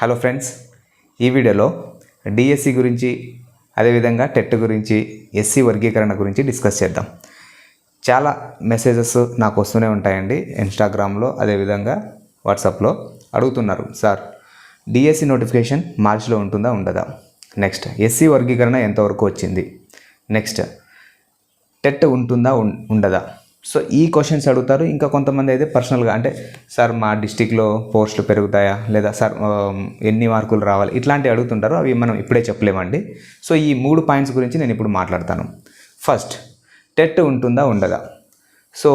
Hello friends ఈ వీడియోలో DSC గురించి అదేవిధంగా టెట్ గురించి ఎస్సీ వర్గీకరణ గురించి డిస్కస్ చేద్దాం. చాలా మెసేజెస్ నాకు వస్తూనే ఉంటాయండి ఇన్స్టాగ్రామ్లో అదేవిధంగా వాట్సాప్లో అడుగుతున్నారు. సార్ డిఎస్సి నోటిఫికేషన్ మార్చిలో ఉంటుందా ఉండదా? నెక్స్ట్ ఎస్సీ వర్గీకరణ ఎంతవరకు వచ్చింది? నెక్స్ట్ టెట్ ఉంటుందా ఉండదా? సో ఈ క్వశ్చన్స్ అడుగుతారు. ఇంకా కొంతమంది అయితే పర్సనల్గా అంటే సార్ మా డిస్టిక్లో పోస్టులు పెరుగుతాయా? లేదా సార్ ఎన్ని మార్కులు రావాలి? ఇట్లాంటివి అడుగుతుంటారు. అవి మనం ఇప్పుడే చెప్పలేమండి. సో ఈ మూడు పాయింట్స్ గురించి నేను ఇప్పుడు మాట్లాడతాను. ఫస్ట్ టెట్ ఉంటుందా? ఉండదా? సో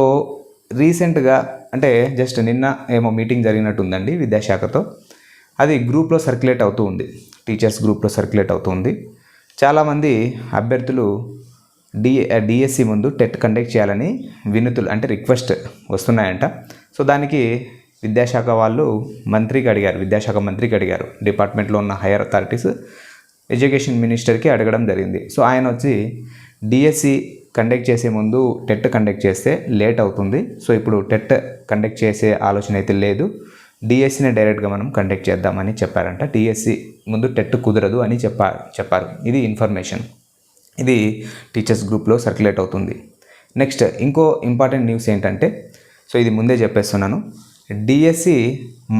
రీసెంట్గా అంటే జస్ట్ నిన్న ఏమో మీటింగ్ జరిగినట్టుందండి విద్యాశాఖతో. అది గ్రూప్లో సర్క్యులేట్ అవుతూ ఉంది. టీచర్స్ గ్రూప్లో సర్క్యులేట్ అవుతూ ఉంది. చాలామంది అభ్యర్థులు డి డిఎస్సి ముందు టెట్ కండక్ట్ చేయాలని వినతులు అంటే రిక్వెస్ట్ వస్తున్నాయంట. సో దానికి విద్యాశాఖ వాళ్ళు మంత్రికి అడిగారు విద్యాశాఖ మంత్రికి అడిగారు. డిపార్ట్మెంట్లో ఉన్న హైయర్ అథారిటీస్ ఎడ్యుకేషన్ మినిస్టర్కి అడగడం జరిగింది. సో ఆయన వచ్చి డిఎస్సి కండక్ట్ చేసే ముందు టెట్ కండక్ట్ చేస్తే లేట్ అవుతుంది. సో ఇప్పుడు టెట్ కండక్ట్ చేసే ఆలోచన అయితే లేదు. డిఎస్సిని డైరెక్ట్గా మనం కండక్ట్ చేద్దామని చెప్పారంట. డిఎస్సి ముందు టెట్ కుదరదు అని చెప్పారు చెప్పారు. ఇది ఇన్ఫర్మేషన్ ఇది టీచర్స్ గ్రూప్లో సర్క్యులేట్ అవుతుంది. నెక్స్ట్ ఇంకో ఇంపార్టెంట్ న్యూస్ ఏంటంటే సో ఇది ముందే చెప్పేస్తున్నాను. డిఎస్సి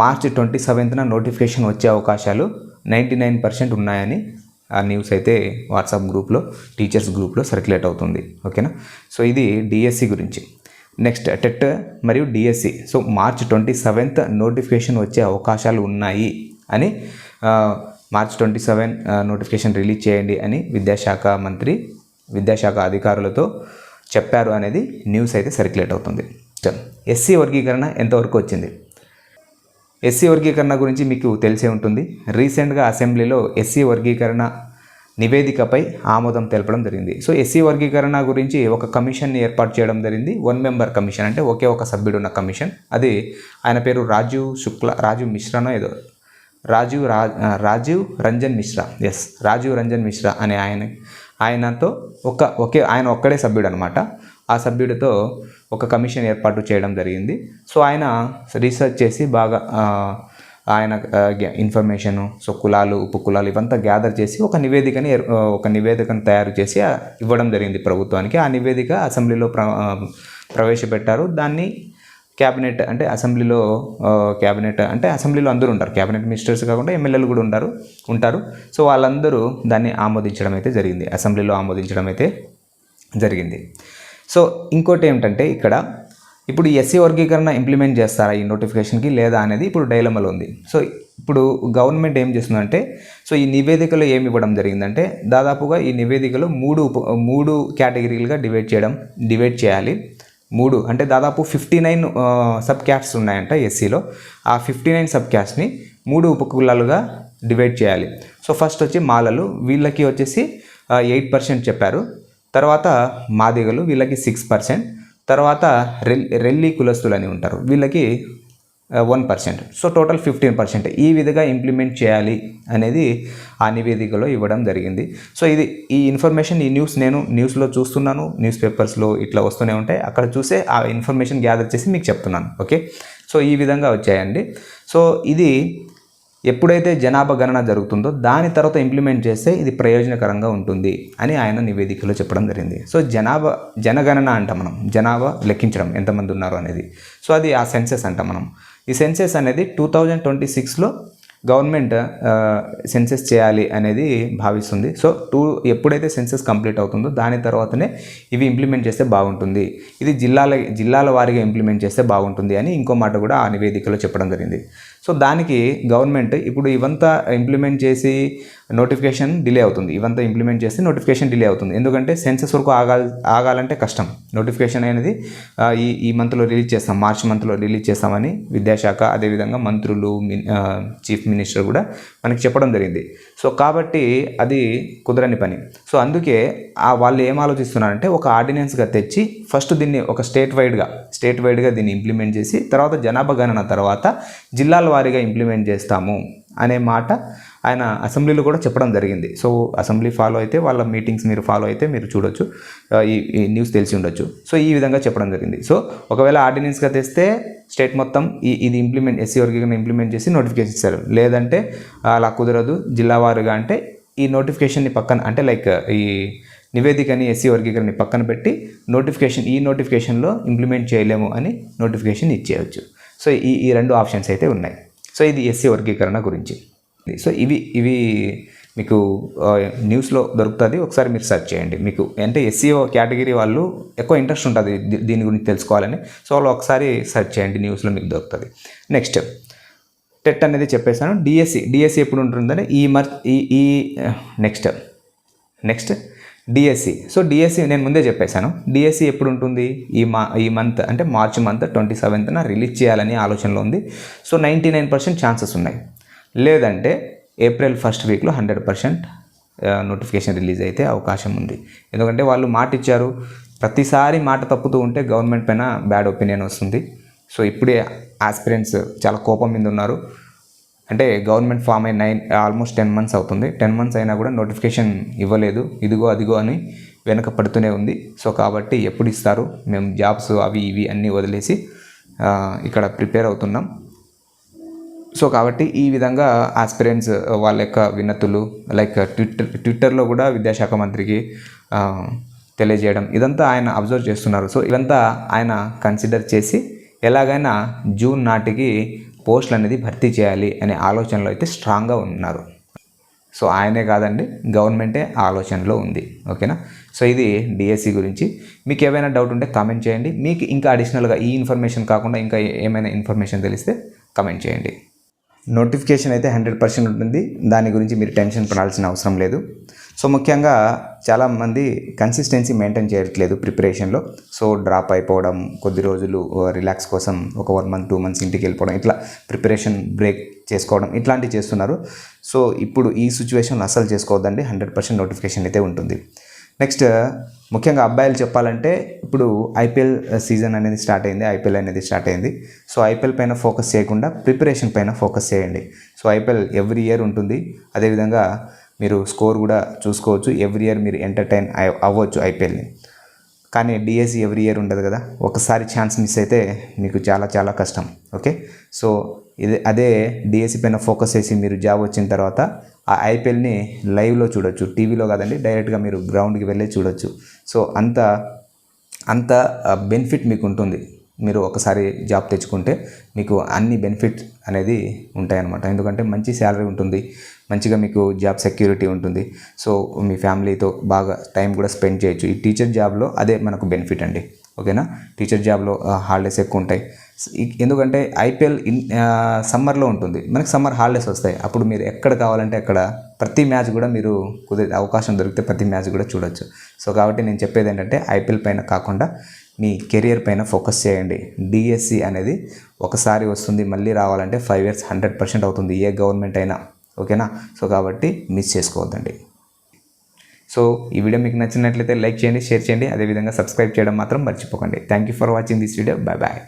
మార్చి ట్వంటీ సెవెంత్న నోటిఫికేషన్ వచ్చే అవకాశాలు నైంటీ నైన్ పర్సెంట్ ఉన్నాయని ఆ న్యూస్ అయితే వాట్సాప్ గ్రూప్లో టీచర్స్ గ్రూప్లో సర్క్యులేట్ అవుతుంది. ఓకేనా? సో ఇది డిఎస్సి గురించి. నెక్స్ట్ టెట్ మరియు DSC so March twenty seventh notification వచ్చే అవకాశాలు ఉన్నాయి అని March twenty seven notification release చేయండి అని విద్యాశాఖ మంత్రి విద్యాశాఖ అధికారులతో చెప్పారు అనేది న్యూస్ అయితే సర్క్యులేట్ అవుతుంది. ఎస్సీ వర్గీకరణ ఎంతవరకు వచ్చింది? ఎస్సీ వర్గీకరణ గురించి మీకు తెలిసే ఉంటుంది. రీసెంట్గా అసెంబ్లీలో ఎస్సీ వర్గీకరణ నివేదికపై ఆమోదం తెలపడం జరిగింది. సో ఎస్సీ వర్గీకరణ గురించి ఒక కమిషన్ని ఏర్పాటు చేయడం జరిగింది. వన్ మెంబర్ కమిషన్ అంటే ఒకే ఒక సభ్యుడు ఉన్న కమిషన్. అది ఆయన పేరు రాజీవ్ శుక్ల రాజీవ్ మిశ్రానో ఏదో రాజీవ్ రా రాజీవ్ రంజన్ మిశ్రా. ఎస్ రాజీవ్ రంజన్ మిశ్రా అనే ఆయన ఆయనతో ఒక ఒకే ఆయన ఒక్కడే సభ్యుడు అనమాట ఆ సభ్యుడితో ఒక కమిషన్ ఏర్పాటు చేయడం జరిగింది. సో ఆయన రీసెర్చ్ చేసి బాగా ఆయన ఇన్ఫర్మేషను సో కులాలు ఉప కులాలు ఇవంతా గ్యాదర్ చేసి ఒక నివేదికని ఒక నివేదికను తయారు చేసి ఇవ్వడం జరిగింది ప్రభుత్వానికి. ఆ నివేదిక అసెంబ్లీలో ప్ర ప్రవేశపెట్టారు. దాన్ని క్యాబినెట్ అంటే అసెంబ్లీలో క్యాబినెట్ అంటే అసెంబ్లీలో అందరూ ఉంటారు. క్యాబినెట్ మినిస్టర్స్ కాకుండా ఎమ్మెల్యేలు కూడా ఉంటారు ఉంటారు. సో వాళ్ళందరూ దాన్ని ఆమోదించడం అయితే జరిగింది. అసెంబ్లీలో ఆమోదించడం అయితే జరిగింది. సో ఇంకోటి ఏమిటంటే ఇక్కడ ఇప్పుడు ఎస్సీ వర్గీకరణ ఇంప్లిమెంట్ చేస్తారా ఈ నోటిఫికేషన్కి లేదా అనేది ఇప్పుడు డైలమలో ఉంది. సో ఇప్పుడు గవర్నమెంట్ ఏం చేస్తుందంటే సో ఈ నివేదికలో ఏమి ఇవ్వడం జరిగిందంటే దాదాపుగా ఈ నివేదికలో మూడు ఉప- మూడు కేటగిరీలుగా డివైడ్ చేయడం డివైడ్ చేయాలి. మూడు అంటే దాదాపు ఫిఫ్టీ నైన్ సబ్ క్యాస్ట్స్ ఉన్నాయంట ఎస్సీలో. ఆ ఫిఫ్టీ నైన్ సబ్ క్యాస్ట్ని మూడు ఉపకులాలుగా డివైడ్ చేయాలి. సో ఫస్ట్ వచ్చి మాలలు వీళ్ళకి వచ్చేసి ఎయిట్ పర్సెంట్ చెప్పారు. తర్వాత మాదిగలు వీళ్ళకి సిక్స్ పర్సెంట్ తర్వాత రెల్ రెల్లి కులస్తులు అని ఉంటారు. వీళ్ళకి one percent so total fifteen percent ఈ విధంగా ఇంప్లిమెంట్ చేయాలి అనేది ఆ నివేదికలో ఇవ్వడం జరిగింది. సో ఇది ఈ ఇన్ఫర్మేషన్ ఈ న్యూస్ నేను న్యూస్లో చూస్తున్నాను న్యూస్ పేపర్స్లో ఇట్లా వస్తూనే ఉంటాయి. అక్కడ చూసే ఆ ఇన్ఫర్మేషన్ గ్యాదర్ చేసి మీకు చెప్తున్నాను. ఓకే సో ఈ విధంగా వచ్చాయండి. సో ఇది ఎప్పుడైతే జనాభా గణన జరుగుతుందో దాని తర్వాత ఇంప్లిమెంట్ చేస్తే ఇది ప్రయోజనకరంగా ఉంటుంది అని ఆయన నివేదికలో చెప్పడం జరిగింది. సో జనాభా జనగణన అంటాం మనం జనాభా లెక్కించడం ఎంతమంది ఉన్నారు అనేది. సో అది ఆ సెన్సెస్ అంటాం మనం. ఈ సెన్సెస్ అనేది టూ థౌజండ్ ట్వంటీ సిక్స్లో గవర్నమెంట్ సెన్సెస్ చేయాలి అనేది భావిస్తుంది. సో టూ ఎప్పుడైతే సెన్సెస్ కంప్లీట్ అవుతుందో దాని తర్వాతనే ఇవి ఇంప్లిమెంట్ చేస్తే బాగుంటుంది. ఇది జిల్లాల జిల్లాల వారీగా ఇంప్లిమెంట్ చేస్తే బాగుంటుంది అని ఇంకో మాట కూడా ఆ నివేదికలో చెప్పడం జరిగింది. సో దానికి గవర్నమెంట్ ఇప్పుడు ఇవంతా ఇంప్లిమెంట్ చేసి నోటిఫికేషన్ డిలే అవుతుంది. ఇవంతా ఇంప్లిమెంట్ చేస్తే నోటిఫికేషన్ డిలే అవుతుంది. ఎందుకంటే సెన్సెస్ వరకు ఆగాలి ఆగాలంటే కష్టం. నోటిఫికేషన్ అనేది ఈ ఈ మంత్లో రిలీజ్ చేస్తాం మార్చ్ మంత్లో రిలీజ్ చేస్తామని విద్యాశాఖ అదేవిధంగా మంత్రులు మిన్- చీఫ్ మినిస్టర్ కూడా మనకి చెప్పడం జరిగింది. సో కాబట్టి అది కుదరని పని. సో అందుకే ఆ వాళ్ళు ఏం ఆలోచిస్తున్నారంటే ఒక ఆర్డినెన్స్గా తెచ్చి ఫస్ట్ దీన్ని ఒక స్టేట్ వైడ్గా స్టేట్ వైడ్గా దీన్ని ఇంప్లిమెంట్ చేసి తర్వాత జనాభా గణన తర్వాత జిల్లాల వారీగా ఇంప్లిమెంట్ చేస్తాము. అనే మాట ఆయన అసెంబ్లీలో కూడా చెప్పడం జరిగింది. సో అసెంబ్లీ ఫాలో అయితే వాళ్ళ మీటింగ్స్ మీరు ఫాలో అయితే మీరు చూడొచ్చు. ఈ ఈ న్యూస్ తెలిసి ఉండొచ్చు. సో ఈ విధంగా చెప్పడం జరిగింది. సో ఒకవేళ ఆర్డినెన్స్గా తెస్తే స్టేట్ మొత్తం ఈ ఇది ఇంప్లిమెంట్ ఎస్సీ వర్గీకరణ ఇంప్లిమెంట్ చేసి నోటిఫికేషన్ ఇస్తారు. లేదంటే అలా కుదరదు జిల్లా వారుగా అంటే ఈ నోటిఫికేషన్ని పక్కన అంటే లైక్ ఈ నివేదికని ఎస్సీ వర్గీకరణని పక్కన పెట్టి నోటిఫికేషన్ ఈ నోటిఫికేషన్లో ఇంప్లిమెంట్ చేయలేము అని నోటిఫికేషన్ ఇచ్చేయచ్చు. సో ఈ ఈ రెండు ఆప్షన్స్ అయితే ఉన్నాయి. సో ఇది ఎస్సీ వర్గీకరణ గురించి. సో ఇవి ఇవి మీకు న్యూస్లో దొరుకుతుంది. ఒకసారి మీరు సెర్చ్ చేయండి. మీకు అంటే ఎస్సీ కేటగిరీ వాళ్ళు ఎక్కువ ఇంట్రెస్ట్ ఉంటుంది దీని గురించి తెలుసుకోవాలని. సో వాళ్ళు ఒకసారి సెర్చ్ చేయండి. న్యూస్లో మీకు దొరుకుతుంది. నెక్స్ట్ టెట్ అనేది చెప్పేశాను. డిఎస్సి డిఎస్సి ఎప్పుడు ఉంటుందంటే ఈ మర్ ఈ ఈ next next DSC so DSC నేను ముందే చెప్పేశాను. డిఎస్సి ఎప్పుడు ఉంటుంది ఈ మా ఈ మంత్ అంటే మార్చ్ మంత్ ట్వంటీ సెవెంత్న రిలీజ్ చేయాలని ఆలోచనలో ఉంది. So ninety nine percent chances ఉన్నాయి. లేదంటే ఏప్రిల్ ఫస్ట్ వీక్లో హండ్రెడ్ పర్సెంట్ నోటిఫికేషన్ రిలీజ్ అయితే అవకాశం ఉంది. ఎందుకంటే వాళ్ళు మాట ఇచ్చారు ప్రతిసారి మాట తప్పుతూ ఉంటే గవర్నమెంట్ పైన బ్యాడ్ ఒపీనియన్ వస్తుంది. సో ఇప్పుడే ఆస్పిరెంట్స్ చాలా కోపం మీద ఉన్నారు. అంటే గవర్నమెంట్ ఫామ్ అయి నైన్ ఆల్మోస్ట్ టెన్ మంత్స్ అవుతుంది. టెన్ మంత్స్ అయినా కూడా నోటిఫికేషన్ ఇవ్వలేదు. ఇదిగో అదిగో అని వెనక పడుతూనే ఉంది. సో కాబట్టి ఎప్పుడు ఇస్తారు? మేము జాబ్స్ అవి ఇవి అన్నీ వదిలేసి ఇక్కడ ప్రిపేర్ అవుతున్నాం. సో కాబట్టి ఈ విధంగా ఆస్పిరెంట్స్ వాళ్ళ యొక్క వినతులు లైక్ ట్విట్టర్ ట్విట్టర్లో కూడా విద్యాశాఖ మంత్రికి తెలియజేయడం. ఇదంతా ఆయన అబ్జర్వ్ చేస్తున్నారు. సో ఇదంతా ఆయన కన్సిడర్ చేసి ఎలాగైనా జూన్ నాటికి పోస్టులు అనేది భర్తీ చేయాలి అనే ఆలోచనలో అయితే స్ట్రాంగ్గా ఉన్నారు. సో ఆయనే కాదండి గవర్నమెంటే ఆలోచనలో ఉంది. ఓకేనా? సో ఇది డిఎస్సి గురించి. మీకు ఏమైనా డౌట్ ఉంటే కామెంట్ చేయండి. మీకు ఇంకా అడిషనల్గా ఈ ఇన్ఫర్మేషన్ కాకుండా ఇంకా ఏమైనా ఇన్ఫర్మేషన్ తెలిస్తే కమెంట్ చేయండి. నోటిఫికేషన్ అయితే హండ్రెడ్ పర్సెంట్ ఉంటుంది. దాని గురించి మీరు టెన్షన్ పడాల్సిన అవసరం లేదు. సో ముఖ్యంగా చాలామంది కన్సిస్టెన్సీ మెయింటైన్ చేయట్లేదు ప్రిపరేషన్లో సో డ్రాప్ అయిపోవడం కొద్ది రోజులు రిలాక్స్ కోసం ఒక వన్ మంత్ టూ మంత్స్ ఇంటికి వెళ్ళిపోవడం ఇట్లా ప్రిపరేషన్ బ్రేక్ చేసుకోవడం ఇట్లాంటివి చేస్తున్నారు. సో ఇప్పుడు ఈ సిచ్యువేషన్ అసలు చేసుకోవద్దండి. హండ్రెడ్ పర్సెంట్ నోటిఫికేషన్ అయితే ఉంటుంది. నెక్స్ట్ ముఖ్యంగా అబ్బాయిలు చెప్పాలంటే ఇప్పుడు ఐపీఎల్ సీజన్ అనేది స్టార్ట్ అయింది ఐపీఎల్ అనేది స్టార్ట్ అయింది. సో ఐపీఎల్ పైన ఫోకస్ చేయకుండా ప్రిపరేషన్ పైన ఫోకస్ చేయండి. సో ఐపీఎల్ ఎవ్రీ ఇయర్ ఉంటుంది. అదేవిధంగా మీరు స్కోర్ కూడా చూసుకోవచ్చు. ఎవ్రీ ఇయర్ మీరు ఎంటర్టైన్ అవ్వచ్చు ఐపీఎల్ని. కానీ డిఎస్సి ఎవ్రీ ఇయర్ ఉండదు కదా. ఒకసారి ఛాన్స్ మిస్ అయితే మీకు చాలా చాలా కష్టం. ఓకే? సో ఇది అదే డిఎస్సి పైన ఫోకస్ చేసి మీరు జాబ్ వచ్చిన తర్వాత ఆ ఐపీఎల్ని లైవ్లో చూడొచ్చు టీవీలో కాదండి డైరెక్ట్గా మీరు గ్రౌండ్కి వెళ్ళే చూడొచ్చు. సో అంత అంత బెనిఫిట్ మీకు ఉంటుంది. మీరు ఒకసారి జాబ్ తెచ్చుకుంటే మీకు అన్ని బెనిఫిట్ అనేది ఉంటాయన్నమాట. ఎందుకంటే మంచి శాలరీ ఉంటుంది మంచిగా మీకు జాబ్ సెక్యూరిటీ ఉంటుంది. సో మీ ఫ్యామిలీతో బాగా టైం కూడా స్పెండ్ చేయొచ్చు. ఈ టీచర్ జాబ్లో అదే మనకు బెనిఫిట్ అండి. ఓకేనా? టీచర్ జాబ్లో హాలిడేస్ ఎక్కువ ఉంటాయి ఎందుకంటే ఐపీఎల్ ఇన్ సమ్మర్లో ఉంటుంది. మనకి సమ్మర్ హాలిడేస్ వస్తాయి. అప్పుడు మీరు ఎక్కడ కావాలంటే అక్కడ ప్రతి మ్యాచ్ కూడా మీరు కుదిరే అవకాశం దొరికితే ప్రతి మ్యాచ్ కూడా చూడొచ్చు. సో కాబట్టి నేను చెప్పేది ఏంటంటే ఐపీఎల్ పైన కాకుండా మీ కెరియర్ పైన ఫోకస్ చేయండి. డిఎస్సి అనేది ఒకసారి వస్తుంది మళ్ళీ రావాలంటే ఫైవ్ ఇయర్స్ హండ్రెడ్ పర్సెంట్ అవుతుంది. ఏ గవర్నమెంట్ అయినా. ఓకేనా? సో కాబట్టి మిస్ చేసుకోవద్దండి. సో ఈ వీడియో మీకు నచ్చినట్లయితే లైక్ చేయండి షేర్ చేయండి. అదేవిధంగా సబ్స్క్రైబ్ చేయడం మాత్రం మర్చిపోకండి. Thank you for watching this video bye bye